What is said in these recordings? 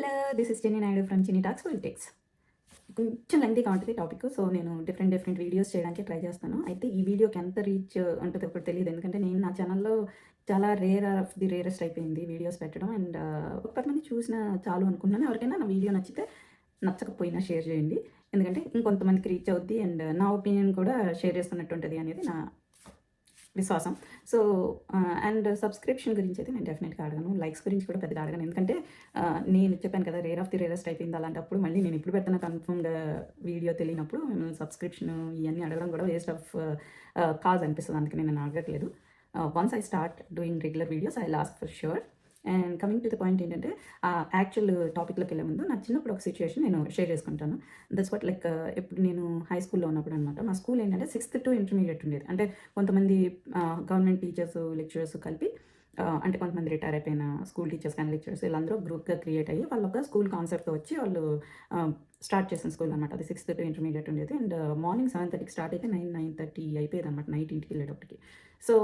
Hello this is Chenni Naidu from Chenni talks politics కొంచెం లెంగ్తీగా ఉంటుంది టాపిక్ సో నేను డిఫరెంట్ డిఫరెంట్ వీడియోస్ చేయడానికి ట్రై చేస్తాను. అయితే ఈ వీడియోకి ఎంత రీచ్ ఉంటుందో ఒకటి తెలియదు ఎందుకంటే నేను నా ఛానల్లో చాలా రేర్ ఆఫ్ ది రేరెస్ట్ అయిపోయింది వీడియోస్ పెట్టడం. అండ్ uh, ఒక పది మంది చూసిన చాలు అనుకున్నాను. ఎవరికైనా నా వీడియో నచ్చితే నచ్చకపోయినా షేర్ చేయండి. ఎందుకంటే ఇంకొంతమందికి రీచ్ అవుద్ది. అండ్ uh, నా ఒపీనియన్ కూడా షేర్ చేస్తున్నట్టు ఉంటుంది అనేది నా విశ్వాసం. సో అండ్ సబ్స్క్రిప్షన్ గురించి అయితే నేను డెఫినెట్గా అడగను. లైక్స్ గురించి కూడా పెద్దగా అడగను. ఎందుకంటే నేను చెప్పాను కదా రేర్ ఆఫ్ ది రేరెస్ట్ అయిపోయింది అలాంటప్పుడు మళ్ళీ నేను ఇప్పుడు పెడుతున్న కన్ఫర్మ్గా వీడియో తెలియనప్పుడు సబ్స్క్రిప్షన్ ఇవన్నీ అడగడం కూడా వేస్ట్ ఆఫ్ కాజ్ అనిపిస్తుంది. అందుకే నేను అడగట్లేదు. Once I start doing regular videos I lost for sure and coming to the point ఏంటంటే ఆ యాక్చువల్ టాపిక్లోకి వెళ్ళే ముందు నా చిన్నప్పుడు ఒక సిచ్యువేషన్ నేను షేర్ చేసుకుంటాను. దట్స్ వాట్ లైక్ ఇప్పుడు నేను హై స్కూల్లో ఉన్నప్పుడు అనమాట మా స్కూల్ ఏంటంటే సిక్స్త్ టు ఇంటర్మీడియట్ ఉండేది. అంటే కొంతమంది గవర్నమెంట్ టీచర్స్ లెక్చరర్స్ కలిపి అంటే కొంతమంది రిటైర్ అయిపోయిన స్కూల్ టీచర్స్ కానీ లెక్చరర్స్ వీళ్ళందరూ గ్రూప్గా క్రియేట్ అయ్యి వాళ్ళు ఒక స్కూల్ కాన్సెప్ట్తో వచ్చి వాళ్ళు స్టార్ట్ చేసిన స్కూల్ అనమాట అది సిక్స్త్ టు ఇంటర్మీడియట్ ఉండేది. అండ్ మార్నింగ్ సెవెన్ థర్టీకి స్టార్ట్ అయితే నైన్ నైన్ థర్టీ అయిపోయేది అనమాట నైట్ ఇంటికి వెళ్ళేటప్పటికి. సో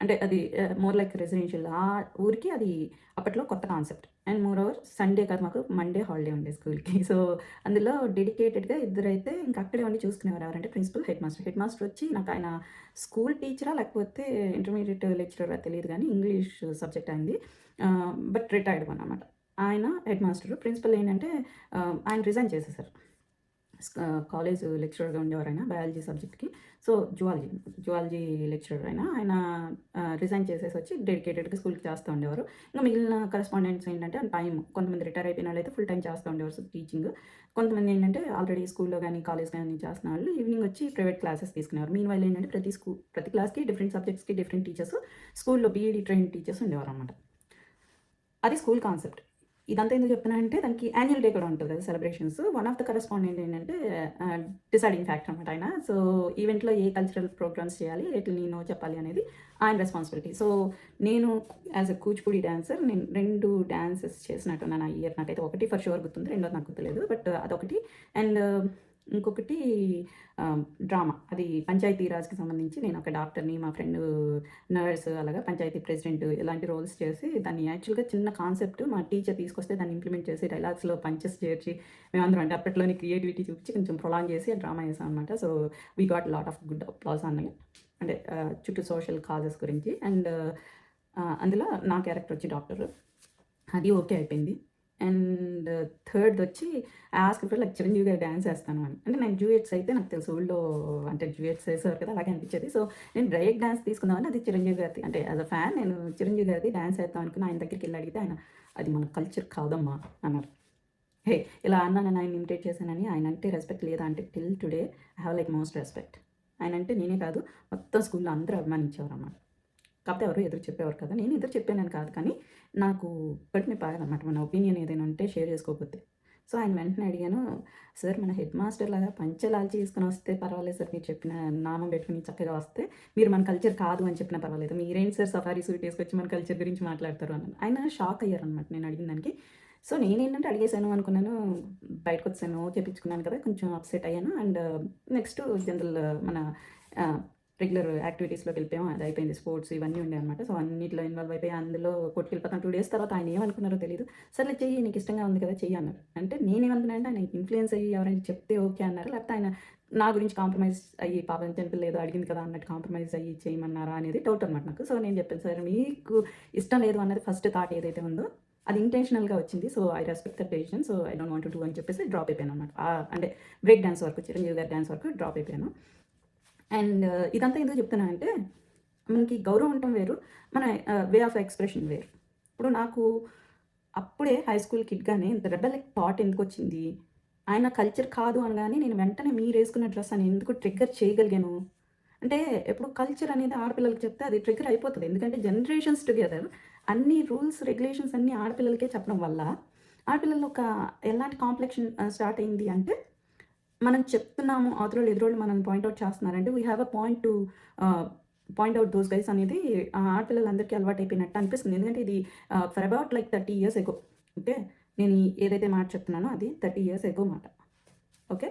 అంటే అది మోర్ లైక్ రెసిడెన్షియల్ ఆ ఊరికి అది అప్పట్లో కొత్త concept and more over Sunday కాదు మాకు మండే హాలిడే ఉండే స్కూల్కి సో అందులో డెడికేటెడ్గా ఇద్దరైతే ఇంకా అక్కడే ఉండి చూసుకునేవారు ఎవరంటే principal head master head master వచ్చి నాకు ఆయన స్కూల్ టీచరా లేకపోతే ఇంటర్మీడియట్ లెక్చరరా తెలియదు కానీ ఇంగ్లీష్ సబ్జెక్ట్ అయింది బట్ రిటైర్డ్ అనమాట ఆయన హెడ్ మాస్టర్ ప్రిన్సిపల్ ఏంటంటే ఆయన రిజైన్ చేసేసారు. కాలేజ్ లెక్చరర్గా ఉండేవారు ఆయన బయాలజీ సబ్జెక్ట్కి సో జువాలజీ జువాలజీ లెక్చరర్ అయినా ఆయన రిజైన్ చేసేసి వచ్చి డెడికేటెడ్గా స్కూల్కి చేస్తూ ఉండేవారు. ఇంకా మిగిలిన కరెస్పాండెంట్స్ ఏంటంటే టైం కొంతమంది రిటైర్ అయిపోయిన వాళ్ళు అయితే ఫుల్ టైం చేస్తూ ఉండేవారు టీచింగ్ కొంతమంది ఏంటంటే ఆల్రెడీ స్కూల్లో కానీ కాలేజ్ కానీ చేస్తున్న వాళ్ళు ఈవినింగ్ వచ్చి ప్రైవేట్ క్లాసెస్ తీసుకునేవారు. మీన్ వాళ్ళు ఏంటంటే ప్రతి స్కూల్ ప్రతి క్లాస్కి డిఫరెంట్ సబ్జెక్ట్స్కి డిఫరెంట్ టీచర్స్ స్కూల్లో బీఈడి ట్రైన్ టీచర్స్ ఉండేవారు అనమాట అది స్కూల్ కాన్సెప్ట్ ఇదంతా ఎందుకు చెప్తున్నా అంటే దానికి యాన్యువల్ డే కూడా ఉంటుంది కదా celebrations one of the correspondent ఏంటంటే డిసైడింగ్ ఫ్యాక్టర్ అనమాట ఆయన. సో ఈవెంట్లో ఏ కల్చరల్ ప్రోగ్రామ్స్ చేయాలి ఎట్లా నేను చెప్పాలి అనేది ఆయన రెస్పాన్సిబిలిటీ సో నేను యాజ్ అ కూచిపూడి డాన్సర్ నేను రెండు డాన్సెస్ చేసినట్టున్నాను ఆ ఇయర్ నాకైతే ఒకటి ఫర్ షూర్ గుర్తుంది రెండోది నాకు గుర్తులేదు. బట్ అదొకటి. అండ్ ఇంకొకటి డ్రామా. అది పంచాయతీ రాజ్కి సంబంధించి నేను ఒక డాక్టర్ని మా ఫ్రెండ్ నర్స్ అలాగా పంచాయతీ ప్రెసిడెంట్ ఇలాంటి రోల్స్ చేసి దాన్ని యాక్చువల్గా చిన్న కాన్సెప్ట్ మా టీచర్ తీసుకొస్తే దాన్ని ఇంప్లిమెంట్ చేసి డైలాగ్స్లో పంచెస్ చేర్చి మేమందరం అంటే అప్పట్లోని క్రియేటివిటీ చూపించి కొంచెం ప్రొలాంగ్ చేసి ఆ డ్రామా చేసాం అనమాట so we got lot of good applause అన్నవి అంటే చుట్టూ సోషల్ కాజెస్ గురించి. అండ్ అందులో నా క్యారెక్టర్ వచ్చి డాక్టర్. అది ఓకే అయిపోయింది. అండ్ థర్డ్ వచ్చి ask like Chiranjeevi garu dance వేస్తాను అని. అంటే నేను జూయట్స్ అయితే నాకు తెలుసు. ఊళ్ళో అంటే జూయట్స్ వేసేవారు కదా అలాగే అనిపించేది. సో నేను బ్రేక్ డ్యాన్స్ తీసుకుందామని అది చిరంజీవి గారిది. అంటే యాజ్ అ ఫ్యాన్ నేను చిరంజీవి గారిది డ్యాన్స్ వేద్దాం అనుకుని ఆయన దగ్గరికి వెళ్ళి అడిగితే ఆయన అది మన కల్చర్ కాదమ్మా అన్నారు. హే ఇలా అన్నా నేను ఆయన ఇమిటేట్ చేశానని. ఆయన అంటే రెస్పెక్ట్ లేదా అంటే till today I have like most respect ఆయన అంటే నేనే కాదు మొత్తం స్కూల్లో అందరూ అభిమానించేవారు అన్నమాట కాకపోతే ఎవరు ఎదురు చెప్పేవారు కదా నేను ఎదురు చెప్పానని కాదు కానీ నాకు పట్టిన పాయనమాట మన ఒపీనియన్ ఏదైనా ఉంటే షేర్ చేసుకోకపోతే. సో ఆయన వెంటనే అడిగాను సార్ మన హెడ్ మాస్టర్ లాగా పంచలాల్చి తీసుకుని వస్తే పర్వాలేదు సార్ మీరు చెప్పిన నామం పెట్టుకుని చక్కగా వస్తే మీరు మన కల్చర్ కాదు అని చెప్పినా పర్వాలేదు. మీరేంటి సార్ సఫారీ సూట్ వేసుకొచ్చి మన కల్చర్ గురించి మాట్లాడతారు అని ఆయన షాక్ అయ్యారనమాట నేను అడిగిన దానికి. సో నేనేంటంటే అడిగేశాను అనుకున్నాను బయటకు వచ్చాను చెప్పించుకున్నాను కదా కొంచెం అప్సెట్ అయ్యాను. అండ్ నెక్స్ట్ జనరల్ మన రెగ్యులర్ యాక్టివిటీస్లోకి వెళ్ళిపోయాం. అది అయిపోయింది. స్పోర్ట్స్ ఇవన్నీ ఉండే అనమాట సో అన్నిట్లో ఇన్వాల్వ్ అయిపోయి అందులో కొట్టుకెళ్ళిపోతాను టూ డేస్ తర్వాత ఆయన ఏమనుకున్నారో తెలియదు సర్లే చెయ్యి నీకు ఇష్టంగా ఉంది కదా చెయ్యి అన్నారు. అంటే నేనేమనుకున్నాను అంటే ఆయన ఇన్ఫ్లుయెన్స్ అయ్యి ఎవరైనా చెప్తే ఓకే అన్నారు. లేకపోతే ఆయన నా గురించి కాంప్రమైజ్ అయ్యి పాపం టెంపుల్ ఏదో అడిగింది కదా అన్నట్టు కాంప్రమైజ్ అయ్యి చేయమన్నారా అనేది డౌట్ అనమాట నాకు. సో నేను చెప్పాను సార్ మీకు ఇష్టం లేదు అన్నది ఫస్ట్ థాట్ ఏదైతే ఉందో అది ఇంటెన్షనల్గా వచ్చింది. So I respect the decision so I don't want do అని చెప్పేసి డ్రాప్ అయిపోయాను అనమాట అంటే బ్రేక్ డాన్స్ వరకు చిరంజీవి గారి డాన్స్ వరకు డ్రాప్ అయిపోయాను. అండ్ ఇదంతా ఎందుకు చెప్తున్నా అంటే మనకి గౌరవం ఉండటం వేరు మన వే ఆఫ్ ఎక్స్ప్రెషన్ వేరు. ఇప్పుడు నాకు అప్పుడే హై స్కూల్ కిడ్గానే ఇంత రెబెలిక్ థాట్ ఎందుకు వచ్చింది? ఆయన కల్చర్ కాదు అనగానే నేను వెంటనే మీరు వేసుకున్న డ్రెస్ అని ఎందుకు ట్రిగ్గర్ చేయగలిగాను? అంటే ఎప్పుడు కల్చర్ అనేది ఆడపిల్లలకి చెప్తే అది ట్రిగ్గర్ అయిపోతుంది. ఎందుకంటే జనరేషన్స్ టుగెదర్ అన్ని రూల్స్ రెగ్యులేషన్స్ అన్ని ఆడపిల్లలకే చెప్పడం వల్ల ఆడపిల్లలు ఒక ఎలాంటి కాంప్లెక్షన్ స్టార్ట్ అయింది అంటే మనం చెప్తున్నాము అవతల ఎదురోళ్ళు మనం పాయింట్అవుట్ చేస్తున్నారంటే we have a point to point out those guys అనేది ఆ ఆడపిల్లలందరికీ అలవాటు అయిపోయినట్టు అనిపిస్తుంది. ఎందుకంటే ఇది for about like thirty years ago okay నేను ఏదైతే మాట చెప్తున్నానో అది థర్టీ ఇయర్స్ ఎగో మాట okay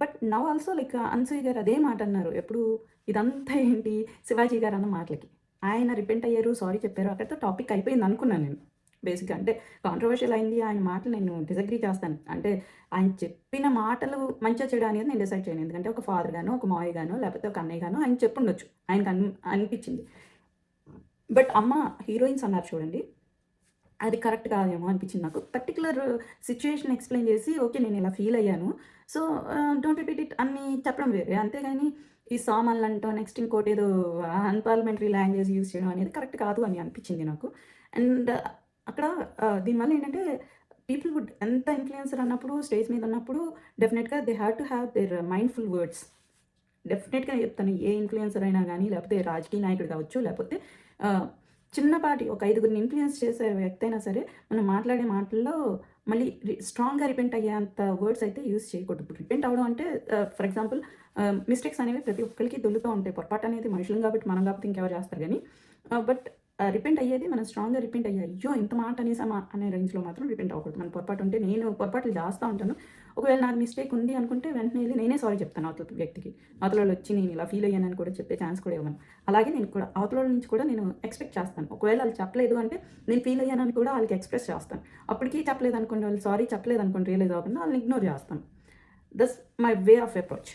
but now also like Anasuya garu అదే మాట అన్నారు. ఎప్పుడు ఇదంతా ఏంటి? శివాజీ గారు అన్న మాటలకి. ఆయన రిపెంట్ అయ్యారు సారీ చెప్పారు అక్కడితో టాపిక్ అయిపోయింది అనుకున్నాను నేను. బేసిక్గా. అంటే కాంట్రవర్షియల్ అయింది ఆయన మాటలు నేను డిసగ్రీ చేస్తాను. అంటే ఆయన చెప్పిన మాటలు మంచిగా చేయడం అనేది నేను డిసైడ్ చేయను. ఎందుకంటే ఒక ఫాదర్ గాను ఒక మావయ్య గాను లేకపోతే ఒక అన్నయ్య గాను ఆయన చెప్పుండొచ్చు. ఆయనకు అన్ అనిపించింది. బట్ అమ్మ హీరోయిన్స్ అన్నారు చూడండి. అది కరెక్ట్ కాదేమో అనిపించింది నాకు. పర్టికులర్ సిచ్యువేషన్ ఎక్స్ప్లెయిన్ చేసి ఓకే నేను ఇలా ఫీల్ అయ్యాను. సో డోంట్ రిపీట్ ఇట్ అని చెప్పడం వేరే. అంతేగాని ఈ సామాన్లు అంటో నెక్స్ట్ ఇంకోటి ఏదో అన్పార్లమెంటరీ లాంగ్వేజ్ యూజ్ చేయడం అనేది కరెక్ట్ కాదు అని అనిపించింది నాకు. అండ్ అక్కడ దీనివల్ల ఏంటంటే పీపుల్ వుడ్ ఎంత ఇన్ఫ్లుయెన్సర్ అన్నప్పుడు స్టేజ్ మీద ఉన్నప్పుడు డెఫినెట్గా they have to have their mindful words డెఫినెట్గా చెప్తాను ఏ ఇన్ఫ్లుయెన్సర్ అయినా కానీ లేకపోతే రాజకీయ నాయకుడు కావచ్చు లేకపోతే చిన్నపాటి ఒక ఐదుగురిని ఇన్ఫ్లుయెన్స్ చేసే వ్యక్తి అయినా సరే మనం మాట్లాడే మాటల్లో మళ్ళీ స్ట్రాంగ్గా రిపెంట్ అయ్యేంత వర్డ్స్ అయితే యూజ్ చేయకూడదు. రిపెంట్ అవడం అంటే ఫర్ ఎగ్జాంపుల్ మిస్టేక్స్ అనేవి ప్రతి ఒక్కరికి దొల్లుతూ ఉంటాయి. పొరపాటు అనేది మనుషులం కాబట్టి మనం కాబట్టి ఇంకెవరు చేస్తారు కానీ బట్ రిపెంట్ అయ్యేది మనం స్ట్రాంగ్గా రిపెంట్ అయ్యా అయ్యో ఇంత మాట అనేసామా అనే రేంజ్లో మాత్రం రిపెంట్ అవ్వకూడదు. మన పొరపాటు ఉంటే నేను పొరపాట్లు చేస్తూ ఉంటాను. ఒకవేళ నాకు మిస్టేక్ ఉంది అనుకుంటే వెంటనే వెళ్ళి నేనే సారీ చెప్తాను అవతల వ్యక్తికి. అవతల వచ్చి నేను ఇలా ఫీల్ అయ్యానని కూడా చెప్పే ఛాన్స్ కూడా ఇవ్వను. అలాగే నేను కూడా అవతల నుంచి కూడా నేను ఎక్స్పెక్ట్ చేస్తాను. ఒకవేళ వాళ్ళు చెప్పలేదు అంటే నేను ఫీల్ అయ్యానని కూడా వాళ్ళకి ఎక్స్ప్రెస్ చేస్తాను. అప్పటికీ చెప్పలేదు అనుకోండి వాళ్ళు సారీ చెప్పలేదు అనుకోండి రియలైజ్ అవ్వకుండా వాళ్ళని ఇగ్నోర్ చేస్తాను. Thus my way of approach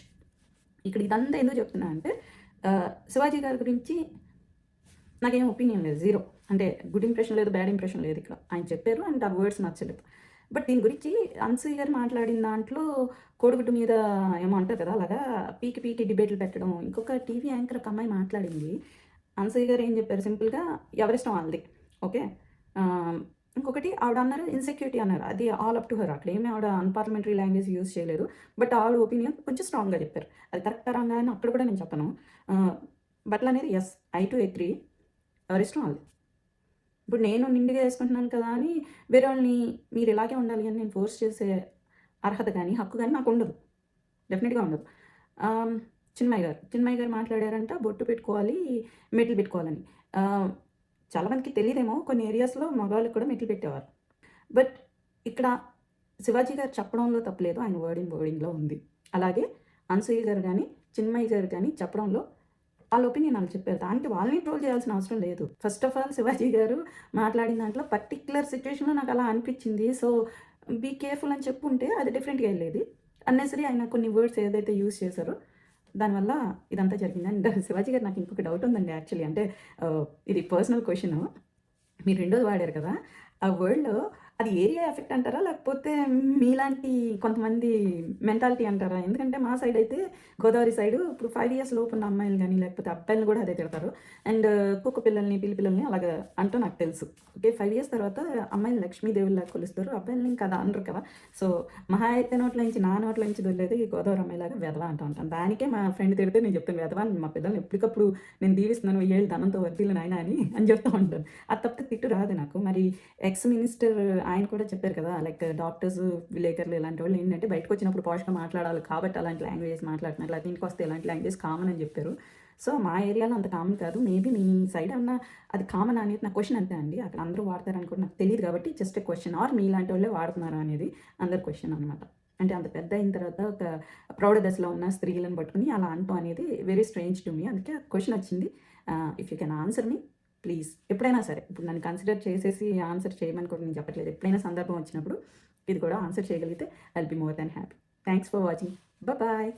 ఇక్కడ ఇదంతా ఎందుకు చెప్తున్నా అంటే శివాజీ గారి గురించి నాకేం ఒపీనియన్ లేదు జీరో అంటే గుడ్ ఇంప్రెషన్ లేదు బ్యాడ్ ఇంప్రెషన్ లేదు ఇక్కడ. ఆయన చెప్పారు అండ్ ఆ వర్డ్స్ నచ్చలేదు బట్ దీని గురించి అన్సూయ గారు మాట్లాడిన దాంట్లో కోడిగుడ్డు మీద ఏమో అంటారు కదా అలాగా పీకి పీకి డిబేట్లు పెట్టడం. ఇంకొక టీవీ యాంకర్ ఒక అమ్మాయి మాట్లాడింది. అన్సూయ గారు ఏం చెప్పారు? సింపుల్గా ఎవరిష్టం వాళ్ళది. ఓకే? ఇంకొకటి ఆవిడ అన్నారు ఇన్సెక్యూరిటీ అన్నారు. అది ఆల్ అప్ టు హర్ అక్కడ ఏమి ఆవిడ అన్పార్లమెంటరీ లాంగ్వేజ్ యూజ్ చేయలేదు. బట్ ఆవిడ ఒపీనియన్ కొంచెం స్ట్రాంగ్గా చెప్పారు. అది కరెక్ట్ రాంగా అని అక్కడ కూడా నేను చెప్పను. బట్ల అనేది ఎస్ ఐ టు ఎగ్రీ ఎవరిష్టం వాళ్ళు ఇప్పుడు నేను నిండుగా వేసుకుంటున్నాను కదా అని వేరే వాళ్ళని మీరు ఇలాగే ఉండాలి అని నేను ఫోర్స్ చేసే అర్హత కానీ హక్కు కానీ నాకు ఉండదు. డెఫినెట్గా ఉండదు. చిన్మయ్య గారు చిన్మయ్య గారు మాట్లాడారంట బొట్టు పెట్టుకోవాలి మెట్లు పెట్టుకోవాలని. చాలామందికి తెలియదేమో కొన్ని ఏరియాస్లో మగవాళ్ళకి కూడా మెట్లు పెట్టేవారు. బట్ ఇక్కడ శివాజీ గారు చెప్పడంలో తప్పలేదు ఆయన వర్డింగ్ వర్డింగ్లో ఉంది. అలాగే అనసూయ గారు కానీ చిన్మయ్య గారు కానీ చెప్పడంలో వాళ్ళ ఒపీనియన్ వాళ్ళు చెప్పారు. దానికి వాళ్ళని ట్రోల్ చేయాల్సిన అవసరం లేదు. ఫస్ట్ ఆఫ్ ఆల్ శివాజీ గారు మాట్లాడిన దాంట్లో పర్టిక్యులర్ సిచ్యువేషన్లో నాకు అలా అనిపించింది. సో బీ కేర్ఫుల్ అని చెప్పుంటే అది డిఫరెంట్గా వెళ్ళేది. అన్నెసరీ ఆయన కొన్ని వర్డ్స్ ఏదైతే యూజ్ చేశారో దానివల్ల ఇదంతా జరిగింది. అండ్ శివాజీ గారు నాకు ఇంకొక డౌట్ ఉందండి యాక్చువల్లీ అంటే uh, ఇది పర్సనల్ క్వశ్చన్ మీరు రెండోది వాడారు కదా. ఆ వర్డ్లో అది ఏరియా ఎఫెక్ట్ అంటారా? లేకపోతే మీలాంటి కొంతమంది మెంటాలిటీ అంటారా? ఎందుకంటే మా సైడ్ అయితే గోదావరి సైడ్ ఇప్పుడు ఫైవ్ ఇయర్స్ లోపు ఉన్న అమ్మాయిలు కానీ లేకపోతే అబ్బాయిలు కూడా అదే తిడతారు. అండ్ కుక్క పిల్లల్ని పిల్లి పిల్లల్ని అలాగా అంటూ నాకు తెలుసు. ఓకే ఫైవ్ ఇయర్స్ తర్వాత అమ్మాయిని లక్ష్మీదేవుల్లా కొలుస్తారు. అబ్బాయిలని కదా అనరు కదా. సో మహా అయితే నోట్ల నుంచి నా నోట్ల నుంచి దొరికేది ఈ గోదావరి అమ్మాయిలాగా వెధవ అంటూ ఉంటాను. దానికే మా ఫ్రెండ్ తిడితే నేను చెప్తాను వెధవ అని మా పిల్లల్ని ఎప్పటికప్పుడు నేను దీవిస్తున్నాను ఏళ్ళు ధనంతో వర్దిల్లు నాయన అని అని చెప్తూ ఉంటాను. అది తప్పితే తిట్టు రాదు నాకు. మరి ఎక్స్ మినిస్టర్ ఆయన కూడా చెప్పారు కదా లైక్ డాక్టర్స్ విలేకరులు ఇలాంటి వాళ్ళు ఏంటంటే బయటకు వచ్చినప్పుడు పాష్గా మాట్లాడాలి కాబట్టి అలాంటి లాంగ్వేజ్ మాట్లాడుతున్నారు. లేదా ఇంటికి వస్తే ఇలాంటి లాంగ్వేజ్ కామన్ అని చెప్పారు. సో మా ఏరియాలో అంత కామన్ కాదు. మేబీ మీ సైడ్ అన్న అది కామన్ అనేది నా క్వశ్చన్ అంతే అండి. అక్కడ అందరూ వాడతారు కూడా నాకు తెలియదు కాబట్టి జస్ట్ క్వశ్చన్ ఆర్ మీ ఇలాంటి వాళ్ళే వాడుతున్నారా అనేది అందరి క్వశ్చన్ అనమాట అంటే అంత పెద్ద అయిన తర్వాత ఒక ప్రౌఢ దశలో ఉన్న స్త్రీలను పట్టుకుని అలా అంటూ అనేది వెరీ స్ట్రేంజ్ టు మీ అందుకే క్వశ్చన్ వచ్చింది. If you can answer me please. ఎప్పుడైనా సరే ఇప్పుడు నన్ను కన్సిడర్ చేసేసి ఆన్సర్ చేయమని కూడా నేను చెప్పట్లేదు. ఎప్పుడైనా సందర్భం వచ్చినప్పుడు ఇది కూడా ఆన్సర్ చేయగలిగితే I'll be more than happy thanks for watching bye